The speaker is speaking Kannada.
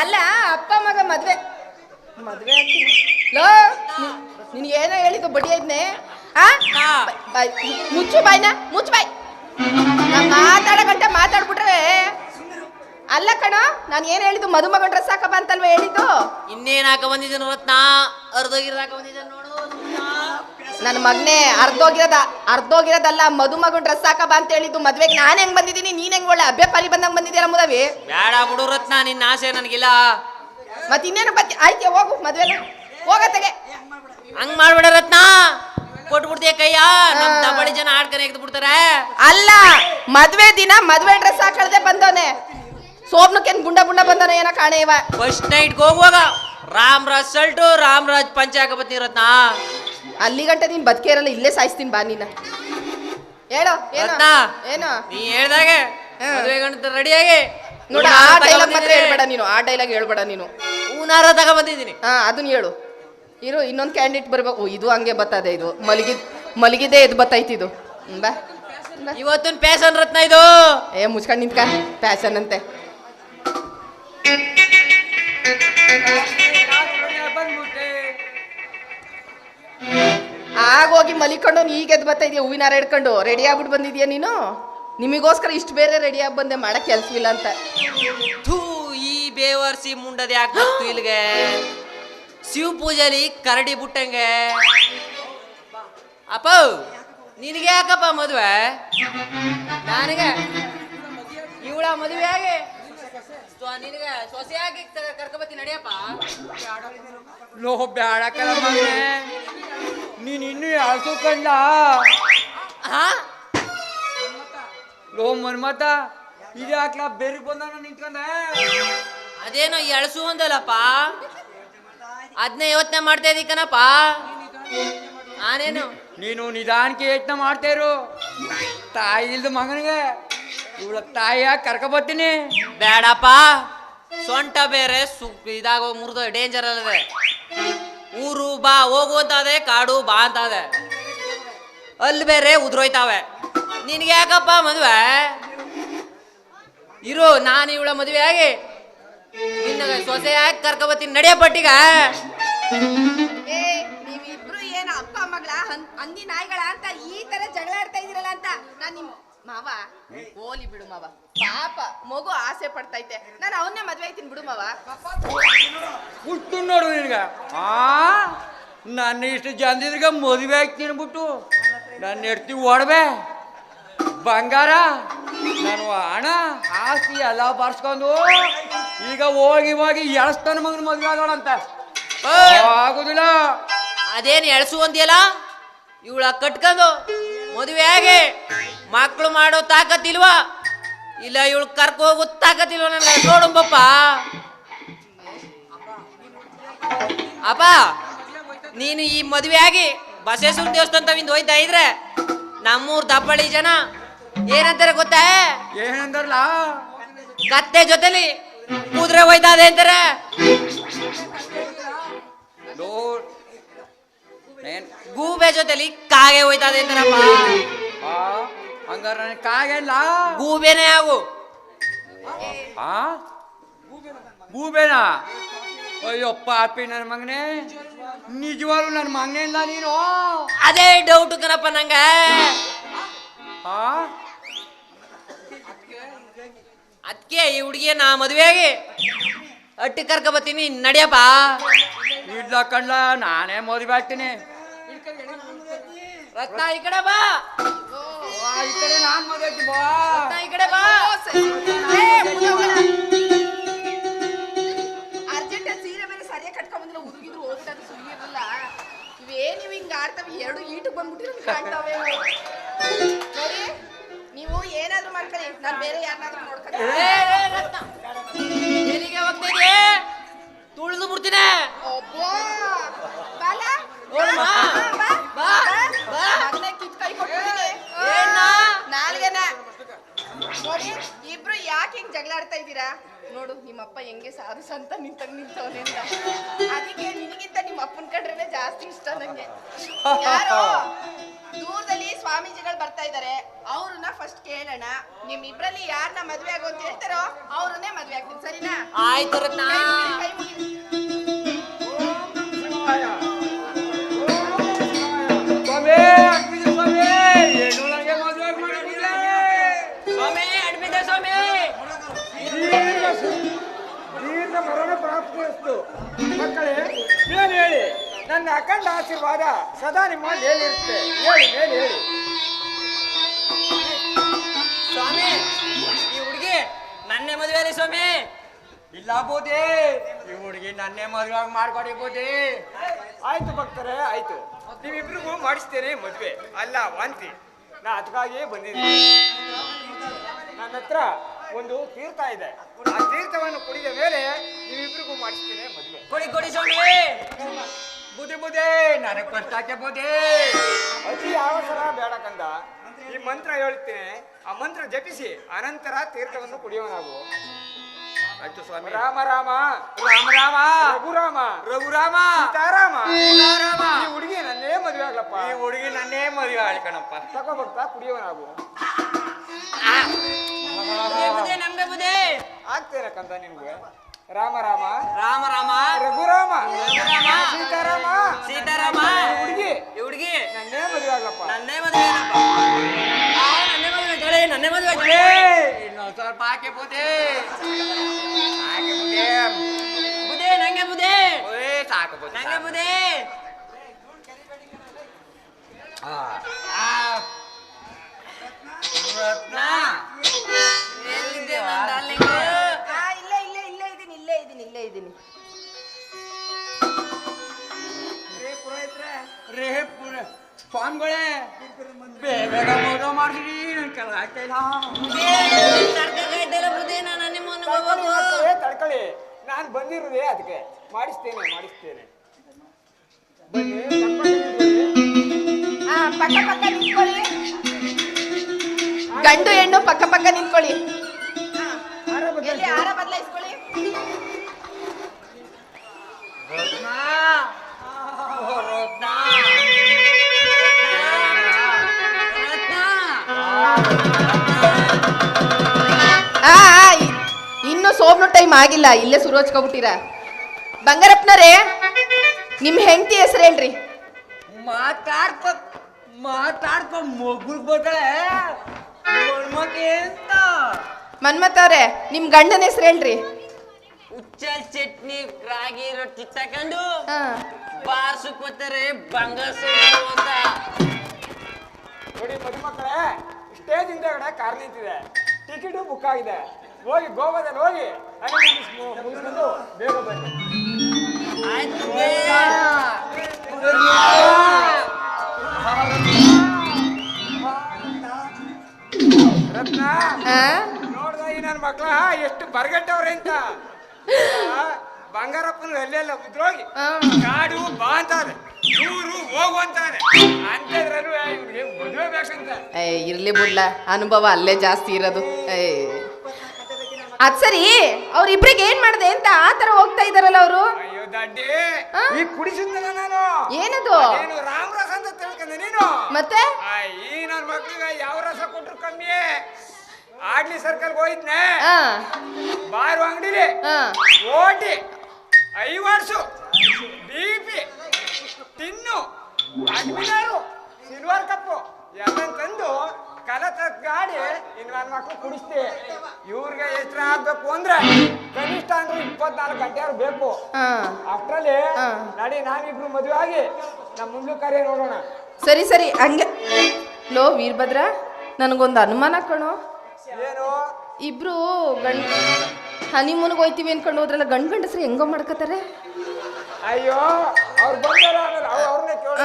ಅಲ್ಲ ಅಪ್ಪ ಮಗ ಮದ್ವೆ. ಮದ್ವೆ ಆಗ್ತೀನಿ ಲೋ ನಿನ್ ಏನೋ ಹೇಳಿದ್ದು ಬಡಿ ಐದ್ನೆ ಮುಚ್ಚು ಬಾಯ್ನ ಮುಚ್ಚು ಬಾಯ್. ನಾ ಮಾತಾಡೋ ಗಂಟೆ ಮಾತಾಡ್ಬಿಟ್ರೆ. ಅಲ್ಲ ಕಣ ನಾನು ಏನ್ ಹೇಳಿದ್ದು ಮದುಮಗ ಡ್ರೆಸ್ ಹಾಕಬ ಅಂತಲ್ವ ಹೇಳಿದ್ದು? ಇನ್ನೇನ್ ಹಾಕ ಬಂದಿದ್ದೇನೆ ರತ್ನ ಅರ್ಧೋಗಿರ್ ಹಾಕ ಬಂದಿದ್ದೇನೆ ನೋಡು. ನನ್ನ ಮಗನೇ ಅರ್ಧೋಗಿರೋದ ಅರ್ಧೋಗಿರೋದಲ್ಲ ಮದುಮಗನ್ ಡ್ರೆಸ್ ಹಾಕಬ ಅಂತ ಹೇಳಿದ್ದು ಮದ್ವೆಗೆ ನಾನು ಹೆಂಗ್ ಬಂದಿದ್ದೀನಿ? ನೀನ್ ಹೆಂಗ್ ಒಳ್ಳೆ ಅಬ್ಬೆ ಪಾಲಿ ಬಂದಂಗ್ ಬಂದಿದ್ದೀರ ಮುದವಿ? ಬೇಡ ಬಿಡು ರತ್ನ ನಿನ್ನ ಆಸೆ ನನಗಿಲ್ಲ. ಮತ್ ಇನ್ನೇನು ಬತ್ತಿ? ಆಯ್ತು ಹೋಗು ಮದ್ವೆಗೆ ಹೋಗತ್ತಗೆ ಹಂಗ್ ಮಾಡ್ಬೇಡ ರತ್ನ. ಕೊಟ್ಬಿಡ್ತೀಯ ಕೈಯ? ನಮ್ ದಬ್ಬಡಿ ಜನ ಆಡ್ಕನೆ ಎಗ್ದು ಬಿಡ್ತಾರೆ. ಅಲ್ಲ ಮದ್ವೆ ದಿನ ಮದ್ವೆ ಡ್ರೆಸ್ ಹಾಕಳ್ದೆ ಬಂದವನೆ. ಸೋಮ್ನಕ್ಕೇನ್ ಗುಂಡ ಗುಂಡ ಬಂದವನೆ ಏನೋ ಕಾಣೆ ಇವ. ಫಸ್ಟ್ ನೈಟ್ ಹೋಗುವಾಗ ರಾಮರಾಜ್ ಸಲ್ಟು ರಾಮರಾಜ್ ಪಂಚ ಹಾಕ ಬರ್ತೀನಿ ರತ್ನ. ಅಲ್ಲಿ ಗಂಟ ನೀನ್ ಬದುಕೆ ಇರಲ್ಲ ಇಲ್ಲೇ ಸಾಯಿಸ್ತೀನಿ ಬಾ ನೀನ. ಹೇಳೋ ಏನೋ? ರತ್ನ ಏನೋ? ನೀ ಹೇಳ್ದಾಗೆ ರೆಡಿಯಾಗಿ ನೋಡ ಆ ಡೈಲಾಗ್ ಮಾತ್ರ ಹೇಳ್ಬೇಡ ನೀನು ಆ ಡೈಲಾಗ್ ಹೇಳ್ಬೇಡ ನೀನು. ಹೂನಾರ ತಗ ಬಂದಿದ್ದೀನಿ. ಹಾ ಅದನ್ನ ಹೇಳು. ಇರು ಇನ್ನೊಂದು ಕ್ಯಾಂಡಿಡೇಟ್ ಬರ್ಬೇಕು. ಓ, ಇದು ಹಂಗೆ ಬತ್ತದೆ ಇದು. ಮಲಗಿದ್ ಮಲಗಿದ್ದೇ ಇದು ಬತ್ತೈತಿ ಇದು. ಹ್ಮ್, ಬಾ ಬಾ. ಇವತ್ತಿನ ಪ್ಯಾಸನ್ ರತ್ನ ಇದು. ಏ ಮುಚ್ಕೊಂಡು ನಿಂತ್ಕ. ಪ್ಯಾಶನ್ ಅಂತೆ. ಆಗೋಗಿ ಮಲಿಕೊಂಡು ಈಗ ಎದ್ದು ಬರ್ತಾ ಇದೀಯ, ಹೂವಿನ ಹಾರ ಹಿಡ್ಕೊಂಡು. ರೆಡಿ ಆಗ್ಬಿಟ್ಟು ಬಂದಿದ್ಯಾ ನೀನು? ನಿಮಗೋಸ್ಕರ ಇಷ್ಟು ಬೇರೆ ರೆಡಿ ಆಗಿ ಬಂದೆ, ಮಾಡಕ್ ಕೆಲ್ಸವಿಲ್ಲ ಅಂತ. ಥೂ, ಈ ಬೇವರ್ಸಿ ಮುಂಡದ ಯಾಕೆ ಬಂತು ಇಲ್ಲಿಗೆ? ಶಿವ ಪೂಜೆಲಿ ಕರಡಿ ಬಿಟ್ಟಂಗೆ. ಅಪ್ಪ, ನಿನಗೆ ಯಾಕಪ್ಪ ಮದುವೆ? ನನಗೆ? ಇವಳ ಮದುವೆ ಆಗಿ ನಿನಗೆ ಸೊಸೆ ಆಗಿ ಕರ್ಕೊಬತ್ತಿ ನಡಿಯಪ್ಪ? ಲೋ ಬ್ಯಾಡಕ್ಕ ನೀನ್ ಇನ್ನೂ ಅಳ್ಸು ಕಂಡ? ಲೋ ಮನ್ಮತ ಇದು ಹಾಕ್ಲ ಬೇರೆ ಬಂದ ನಿಂತ್ಕೊಂಡ? ಅದೇನೋ ಎಳಸು ಅಂದಲ್ಲಪ್ಪ. ಅದನ್ನೇ ಯೋಚನೆ ಮಾಡ್ತಾ ಇದ್ದೀ ಕಣಪ್ಪ. ನಾನೇನು? ನೀನು ನಿಧಾನಕ್ಕೆ ಯೋಚನೆ ಮಾಡ್ತಾ ಇರು. ತಾಯಿ ಇಲ್ದ ಮಗನಿಗೆ ಇವಳ ತಾಯಿಯ ಕರ್ಕ ಬರ್ತೀನಿ. ಬೇಡಪ್ಪ. ಸೊಂಟ ಬೇರೆ ಸು ಇದಾಗೋ ಮುರಿದೋ ಡೇಂಜರ್ ಅಲ್ಲದೆ. ಊರು ಬಾ, ಹೋಗು ಕಾಡು ಬಾ ಅಂತಾದೆ ಅಲ್ಲಿ ಬೇರೆ ಉದ್ರೋಯ್ತಾವೆ. ನಿನ್ಗೆ ಯಾಕಪ್ಪ ಮದುವೆ? ಇರು, ನಾನು ಇವಳ ಮದುವೆ ಆಗಿ ನಿನ್ನ ಸೊಸೆ ಯಾಕೆ ಕರ್ಕೊಬತ್ತೀನಿ. ನಡೆಯ ಪಟ್ಟಿಗ. ಏ ಏನು ಅಪ್ಪ ಮಗಳ ಹಂದಿ ನಾಯಿಗಳ ಅಂತ ಈ ತರ ಜಗಳ ಆಡ್ತಾ ಇದೀರಲ್ಲ ಅಂತ ನಾನು ನಿಮ್ ಮಾವ? ಹೋಲಿ ಬಿಡು ಮಾವ. ಪಾಪ ಮಗು ಆಸೆ ಪಡ್ತೈತೆ. ನಾನು ಅವನ್ನೇ ಮದ್ವೆ ಆಯ್ತೀನಿ ಬಿಡು ಮಾವ. ಹುಟ್ಟು ನೋಡು ನಿನ್ಗ. ಆ? ನನ್ನ ಇಷ್ಟು ಜನದಿದ್ರಿಗೆ ಮದುವೆ ಆಗ್ತೀನಿ ಬಿಟ್ಟು ನನ್ನ ಹೆಡ್ತಿ ಒಡವೆ ಬಂಗಾರ ನಾನು ಹಣ ಆಸ್ತಿ ಎಲ್ಲ ಬಾರ್ಸ್ಕೊಂಡು ಈಗ ಹೋಗಿ ಹೋಗಿ ಎಳಸ್ತಾನ ಮಗನ ಮದುವೆ ಆಗೋಣಂತ ಆಗುದಿಲ್ಲ. ಅದೇನು ಎಳ್ಸು ಅಂದಿಯಲ್ಲ? ಇವಳ ಕಟ್ಕೊಂಡು ಮದುವೆ ಆಗಿ. ಮಕ್ಕಳು ಮಾಡೋ ತಾಕತ್ತಿಲ್ವಾ? ಇಲ್ಲ ಇವಳು ಕರ್ಕೊ ಹೋಗೋ ತಾಕತ್ತಿಲ್ವಾ ನೋಡು ನೋಡುಂಬಪ್ಪ ಅಪ್ಪ ನೀನು ಈ ಮದುವೆ ಆಗಿ ಬಸವೇಶ್ವರ ದೇವಸ್ಥಾನ ತವಿಂದ ಹೋಯ್ತಾ ಇದ್ರೆ ನಮ್ಮೂರ್ ದಪ್ಪಳಿ ಜನ ಏನಂತಾರೆ ಗೊತ್ತಾ? ಏನಂದ್ರಲ್ಲ ಕತ್ತೆ ಜೊತೆಲಿ ಕುದುರೆ ಹೋಯ್ತಾ ಇದೆ ಅಂತಾರೆ ಗೂಬೆ ಜೊತೆಲಿ ಕಾಗೆ ಹೋಯ್ತಾ ಇದೆ ಅಂತಾರಪ್ಪ. ಹಂಗಾರ ನನಗೆ ಕಾಗೆಲ್ಲ? ಗೂಬೆನೇ ಆಗು. ಆ? ಗೂಬೆನಾ? ಅಯ್ಯೋ ಪಾಪಿ ನನ್ನ ಮಗನೇ. ನಿಜವಾಗ್ಲೂ ನನ್ನ ಮಗನೇ ಇಲ್ಲ ನೀನು? ಅದೇ ಡೌಟ್ ಕಣಪ್ಪ ನಂಗೆ. ಆ? ಅದಕ್ಕೆ ಈ ಹುಡುಗಿಯ ನಾ ಮದುವೆಯಾಗಿ ಅಟ್ಟಿ ಕರ್ಕ ಬರ್ತೀನಿ. ನಡಿಯಪ್ಪ. ಇಡ್ಲ ಕಡ್ಲ ನಾನೇ ಮದುವೆ ಆಗ್ತೀನಿ. ರತ್ನ ಈ ಕಡೆ ಬಾ. ಈ ಕಡೆ ನಾನ್ ಮದುವೆ ಬಾ. ರತ್ನ ಈ ಕಡೆ ಬಾ. ಅರ್ಜೆಂಟ್ ಸೀರೆ ಮೇಲೆ ಸರಿಯಾಗಿ ಕಟ್ಕೊಂಡ್ ಬಂದಿಲ್ಲ ಉದುಗಿದ್ರು ಹೋಗ್ತಾರೆ ಸುಳ್ಳಿ ಇರಲ್ಲ ಇವೇನ್ ನೀವು ಹಿಂಗ ಆಡ್ತವೆ ಎರಡು ಈಟು ಕಾಣ್ತಾವೆ. ನೋಡಿ ನೀವು ಏನಾದ್ರೂ ಮಾಡ್ಕೊಳ್ಳಿ. ನಾನು ಬೇರೆ ಯಾರನ್ನಾದ್ರೂ ನೋಡ್ಕೊಳ್ಳಿ. ಎಲ್ಲಿಗೆ ತುಳಿದು ಬಿಡ್ತೀನಿ. ಬಾಲ? ನೋಡಿ ಇಬ್ರು ಯಾಕೆ ಹಿಂಗ್ ಜಗಳ ಆಡ್ತಾ ಇದ್ದೀರಾ? ನೋಡು ನಿಮ್ಮಪ್ಪ ಹೆಂಗೆ ಸಾಧು ಸಂತ ನಿಂತಂಗ್ ನಿಂತವನೆ ಅಂತ. ಅದಕ್ಕೆ ನಿನಗಿಂತ ನಿಮ್ಮ ಅಪ್ಪನ ಕಂಡ್ರೆ ಜಾಸ್ತಿ ಇಷ್ಟ ನಂಗೆ. ಯಾರೋ ದೂರದಲ್ಲಿ ಸ್ವಾಮೀಜಿಗಳು ಬರ್ತಾ ಇದಾರೆ ಅವ್ರನ್ನ ಫಸ್ಟ್ ಕೇಳೋಣ. ನಿಮ್ ಇಬ್ರಲ್ಲಿ ಯಾರನ್ನ ಮದ್ವೆ ಆಗೋ ಅಂತ ಹೇಳ್ತಾರೋ ಅವ್ರನ್ನೇ ಮದ್ವೆ ಆಗ್ತೀನಿ ಸರಿನಾ? ಆಯ್ತು ರತ್ನ ಮಕ್ಕಳೇ ಮೇಲೆ ಹೇಳಿ. ನನ್ನ ಅಖಂಡ ಆಶೀರ್ವಾದ ಸದಾ ನಿಮ್ಮ ಮೇಲಿರುತ್ತೆ ಹೇಳಿ ಹೇಳಿ ಹೇಳಿ. ಸ್ವಾಮಿ ಈ ಹುಡುಗಿ ನನ್ನ ಮದುವೆ ಸ್ವಾಮಿ? ಇಲ್ಲ ಬೋದೆ ಈ ಹುಡುಗಿ ನನ್ನೇ ಮದುವೆ ಮಾಡ್ಕೊಡಿ ಬೋದೆ ಆಯ್ತು ಭಕ್ತರೇ ಆಯ್ತು. ನೀವಿಬ್ರಿಗೂ ಮಾಡಿಸ್ತೇನೆ ಮದುವೆ. ಅಲ್ಲ ವಾಂತಿ. ನಾ ಅದಕ್ಕಾಗಿ ಬಂದಿದ್ದೀನಿ. ನನ್ನ ಹತ್ರ ಒಂದು ತೀರ್ಥ ಇದೆ. ಆ ತೀರ್ಥವನ್ನು ಕುಡಿದ ಮೇಲೆ ನೀವಿಬ್ರಿಗೂ ಮಾಡಿಸ್ತೇನೆ ಮದುವೆ. ಕೊಡಿ ಕೊಡಿ ಸ್ವಾಮಿ. ಬುದ್ಧಿ ಬುದ್ಧಿ ನನಗೆ ಕಷ್ಟಕ್ಕೆ ಬುದ್ಧಿ ಅತಿ ಅವಸರ ಬೇಡ ಕಂದ. ಈ ಮಂತ್ರ ಹೇಳ್ತೇನೆ. ಆ ಮಂತ್ರ ಜಪಿಸಿ ಅನಂತರ ತೀರ್ಥವನ್ನು ಕುಡಿಯೋಣ ನಾವು. ಆಯ್ತು ಸ್ವಾಮಿ. ರಾಮ ರಾಮ. ರಾಮ ರಾಮ. ರಘುರಾಮ. ರಘುರಾಮ ಸೀತಾರಾಮ. ಸೀತಾರಾಮ. ಈ ಹುಡುಗಿ ನನ್ನೇ ಮದುವೆ ಆಗ್ಲಪ್ಪ. ಈ ಹುಡುಗಿ ನನ್ನೇ ಮದುವೆ ಆಗ್ಲಿ ಕಣಪ್ಪ. ತಗೋ ಬರ್ತಾ ಕುಡಿಯೋಣ ನಾವು. ಬುದ್ಧಿ ಆಗ್ತೇನೆ ಕಂದ ನಿನ್ಗೆ ರಾಮ ರಾಮ. ರಾಮ ರಾಮ. ರಘುರಾಮ. ರಘುರಾಮ. ಸೀತಾರಾಮ. ಸೀತಾರಾಮ. ಹುಡುಗಿ. ಹುಡುಗಿ. ನನ್ನೇ ಮದುವೆ ಆಗಪ್ಪ. ನನ್ನೇ ಮದುವೆ ನನ್ನೇ ಮದುವೆ ಕಳೆ ನನ್ನೇ ಮದುವೆ ಇನ್ನೊಂದ್ ಸ್ವಲ್ಪ ಹಾಕಿ ಬುದೆ ಹಾಕಿ ಬುದ್ಧಿ. ನಂಗೆ ಬುದೆ ಓಯ್ ಸಾಕು ನಂಗೆ ಬುದ್ಧಿ. ರತ್ನ. ಎಲ್ಲಿದೆ ನನ್ನ darling? ಆ, ಇಲ್ಲೇ ಇಲ್ಲೇ ಇಲ್ಲೇ ಇದೀನಿ ಇಲ್ಲೇ ಇದೀನಿ ಇಲ್ಲೇ ಇದೀನಿ ರೇ ಪುರ ಸ್ವಾಮಿಗಳೇ ಬೇಗ ಮದುವೆ ಮಾಡಿರಿ ನನ್ ಕೆಲ ಬುದ್ಧಿ ಮನೆಗೆ ಹೋಗ್ಬೇಕು ತಡ್ಕೊಳ್ಳಿ, ತಡ್ಕೊಳ್ಳಿ. ನಾನು ಬಂದಿರೋದೇ ಅದಕ್ಕೆ. ಮಾಡಿಸ್ತೇನೆ ಮಾಡಿಸ್ತೇನೆ. ಬನ್ನಿ ಆ, ಪಕ್ಕ ಪಕ್ಕ ನಿಂತ್ಕೊಳ್ಳಿ. ಗಂಡು ಹೆಣ್ಣು ಪಕ್ಕ ಪಕ್ಕ ನಿಂತ್ಕೊಳ್ಳಿ. ಹಾರ ಬದಲಾಯಿಸ್ಕೊಳ್ಳಿ. ಆ ಇನ್ನು ಸೋಮ್ನು ಟೈಮ್ ಆಗಿಲ್ಲ ಇಲ್ಲೇ ಶುರು ಹಚ್ಕೊಬಿಟ್ಟಿರ ಬಂಗಾರಪ್ಪನರೇ ನಿಮ್ಮ ಹೆಂಡತಿ ಹೆಸರೇನ್ರಿ ಮಾತಾಡ್ಕೊ ಮಾತಾಡ್ಕೊ ಮಗುಗ್ ಬರ್ತಾಳೆ. ಅಂತ ಮನ್ಮತ್ತವ್ರೆ ನಿಮ್ ಗಂಡನ ಹೆಸರೇನ್ರಿ ಉಚ್ಚಲ್ ಚಟ್ನಿ ರಾಗಿ ರೊಟ್ಟಿ ತಕೊಂಡು ಹಾ. ಬಾರ್ಸಕ್ ಬರ್ತಾರೆ ಬಂಗಾರ ಅಂತ. ನೋಡಿ ಮದುಮಕ್ಕಳೇ ಸ್ಟೇಜ್ ಹಿಂದೆಗಡೆ ಕಾರ್ ನಿಂತಿದೆ. ಟಿಕೆಟು ಬುಕ್ ಆಗಿದೆ. ಹೋಗಿ ಗೋವಾದಲ್ಲಿ ಹೋಗಿ ಮುಗಿಸ್ಕೊಂಡು ಬೇಗ ಬನ್ನಿ ಆಯ್ತು ನೋಡ್ದ ಈ ನನ್ನ ಮಕ್ಳ ಎಷ್ಟು ಬರ್ಗಟ್ಟವ್ರೆ ಅಂತ. ಬಂಗಾರಪ್ಪನ ಎಲ್ಲೆಲ್ಲ ಉದ್ರೋಗಿ. ಕಾಡು ಬಾ ಅಂತಾರೆ ಊರು ಹೋಗು ಅಂತಾರೆ. ಅಂಥದ್ರಲ್ಲೂ ಇವ್ರಿಗೆ ಮದುವೆ ಬೇಕಂತ. ಏ ಇರ್ಲಿ ಬಿಡ್ಲ ಅನುಭವ ಅಲ್ಲೇ ಜಾಸ್ತಿ ಇರೋದು. ಏ. ಅದ್ ಸರಿ ಅವ್ರಿಬ್ರಿಗೆ ಏನ್ ಮಾಡ್ದೆ ಅಂತ ಆ ತರ ಹೋಗ್ತಾ ಇದಾರಲ್ಲ ಅವರು? ಅಯ್ಯೋ ದಡ್ಡಿ ಈ ಕುಡಿಸಿದ್ನಲ್ಲ ನಾನು. ಏನದು? ಏನು ರಾಮರಸ ತಿಳ್ಕೊಂಡೆ ನೀನು? ಮತ್ತೆ? ಈ ನನ್ನ ಮಕ್ಳಿಗೆ ಯಾವ ರಸ ಕೊಟ್ರು ಕಮ್ಮಿ? ಆಡ್ಲಿ ಸರ್ಕಲ್ ಹೋಯ್ತನೆ? ಬಾರು ಅಂಗಡಿಲಿ? ಓಟಿ ಐವರ್ಸು ಬಿ ಪಿ ತಿನ್ನು ಅಡ್ಮಿನಾರು ಸಿಲ್ವರ್ ಕಪ್ಪು ಎಲ್ಲ ತಂದು ಕಲತ ಗಾಡಿ ಇನ್ನು ನನ್ನ ಮಕ್ಳು ಕುಡಿಸ್ತಿ. ಇವ್ರಿಗೆ ಎಷ್ಟು ಆಗ್ಬೇಕು ಅಂದ್ರೆ ಕನಿಷ್ಠ ಅಂದ್ರೆ ಇಪ್ಪತ್ನಾಲ್ಕು ಗಂಟೆ ಅವ್ರು ಬೇಕು ಅಷ್ಟರಲ್ಲಿ. ನಡಿ ನಾನಿಬ್ರು ಮದುವೆ ಆಗಿ ನಮ್ಮ ಮುಂದೆ ಕಾರ್ಯ ನೋಡೋಣ. ಸರಿ ಸರಿ ಹಂಗೆ. ಲೋ ವೀರಭದ್ರ ನನಗೊಂದು ಅನುಮಾನ ಕಣೋ. ಇಬ್ರು ಹನಿ ಹನಿಮೂನ್ಗೆ ಹೋಯ್ತೀವಿ ಅನ್ಕೊಂಡು ಹೋದ್ರಲ್ಲ ಗಂಡು ಗಂಡಸ್ರು ಹೆಂಗೋ ಮಾಡ್ಕೋತಾರೆ? ಅಯ್ಯೋ ಅವ್ರು ಬಂದಾರ ಅವ್ರನ್ನೇ ಕೇಳ